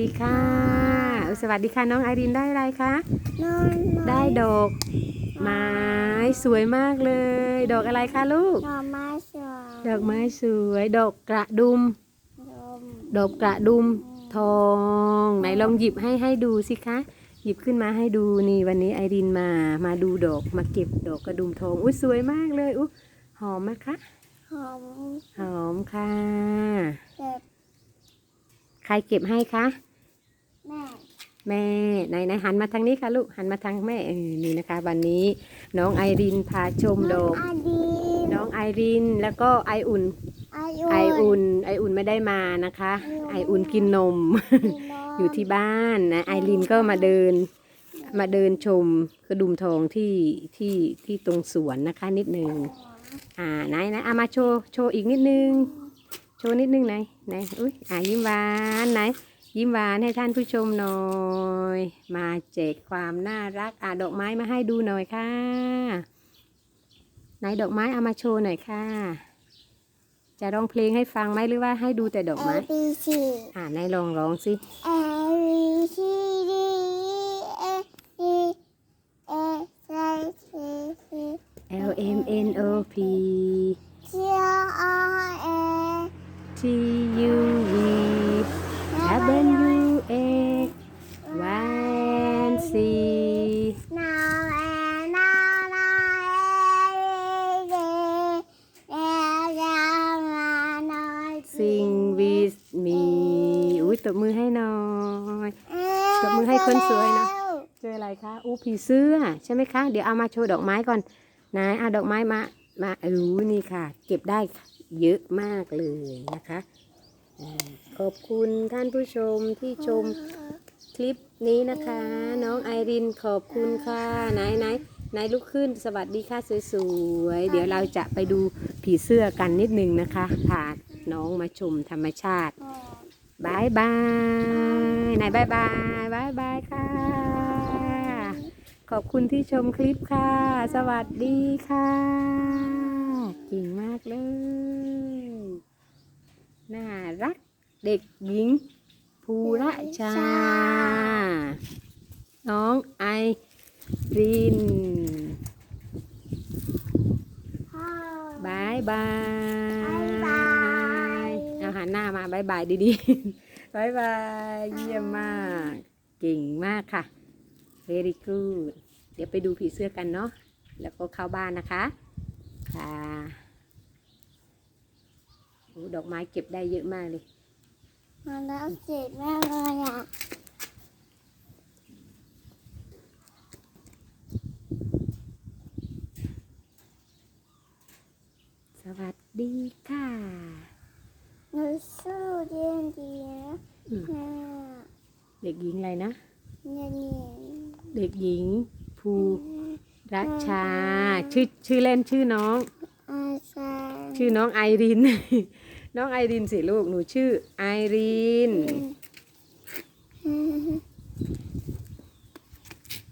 ดีค่ะอุ๊ยสวัสดีค่ะน้องไอรินได้อะไรคะนอนนอนได้ดอกไม้สวยมากเลย ดอกอะไรคะลูกนอนไม้สวย ดอกไม้สวย ดอกกระดุมลมดอกกระดุมทองไหนลองหยิบให้ให้ดูสิคะ หยิบขึ้นมาให้ดูนี่วันนี้ไอรินมามาดูดอกมาเก็บดอกกระดุมทองอุ้ยสวยมากเลยอุ้ยหอมไหมคะหอมหอมค่ะแบบใครเก็บให้คะแม่ แม่ไหนไหนหันมาทางนี้ค่ะลูกหันมาทางแม่เออนี่นะคะ วันนี้น้องไอรินพาชมดอกอาดีน้องไอรินแล้วก็ไออุ่นอายุไออุ่นไออุ่นไม่ได้มานะคะ ไออุ่นกินนม อยู่ที่บ้านนะไอรินก็มาเดิน มาเดินชมกระดุมทองที่ที่ที่ตรงสวนนะคะ นิดนึงอ่าไหนไหนเอามาโชว์โชว์อีกนิดนึง โชว์นิดนึงไหนไหนอุ้ยอ่ายิ้มหวานไหน ยิ้มหวานให้ท่านผู้ชมหน่อย มาแจกความน่ารักอ่าดอกไม้มาให้ดูหน่อยค่ะไหนดอกไม้เอามาโชว์หน่อยค่ะ จะร้องเพลงให้ฟังไหมหรือว่าให้ดูแต่ดอกเอไม้บีซีอ่าไหนลองร้องสิเอบีซีดีเอเอเอไซซีซี L M N O P เชียอเอ T U นาเอนานาเอเอเอเอนานา Sing with me อุ้ยตบมือให้หน่อยตบมือให้คนสวยนะเจออะไรคะอู้ผีเสื้อใช่ไหมคะ เดี๋ยวเอามาโชว์ดอกไม้ก่อนนะเอาดอกไม้มามาเออนี่ค่ะ เก็บได้เยอะมากเลยนะคะอ่าขอบคุณท่านผู้ชมที่ชม คลิปนี้นะคะ น้องไอรินขอบคุณค่ะไหนไหนไหนลุกขึ้นสวัสดีค่ะสวยๆ เดี๋ยวเราจะไปดูผีเสื้อกันนิดนึงนะคะพาน้องมาชมธรรมชาติบายบายไหนบายบายบายบายค่ะ ขอบคุณที่ชมคลิปค่ะ สวัสดีค่ะเก่งมากเลย น่ารักเด็กหญิง ภูระชา น้องไอรินบายบายบ๊ายบายเอาหันหน้ามาบายบายดีๆบายบายเยี่ยมมาก เก่งมากค่ะ very good เดี๋ยวไปดูผีเสื้อกันเนาะแล้วก็เข้าบ้านนะคะค่ะโอ้ดอกไม้เก็บได้เยอะมากเลย มันแล้วเจ็บมากเลยอะสวัสดีค่ะหนูสู้เรียนดีนะอืมเนี่ยเด็กหญิงอะไรนะเนี่ยเนี่ยเด็กหญิงภูรัชชา ชื่อชื่อเล่นชื่อน้อง อาซาชื่อน้องไอริน น้องไอรินสิลูก หนูชื่อไอริน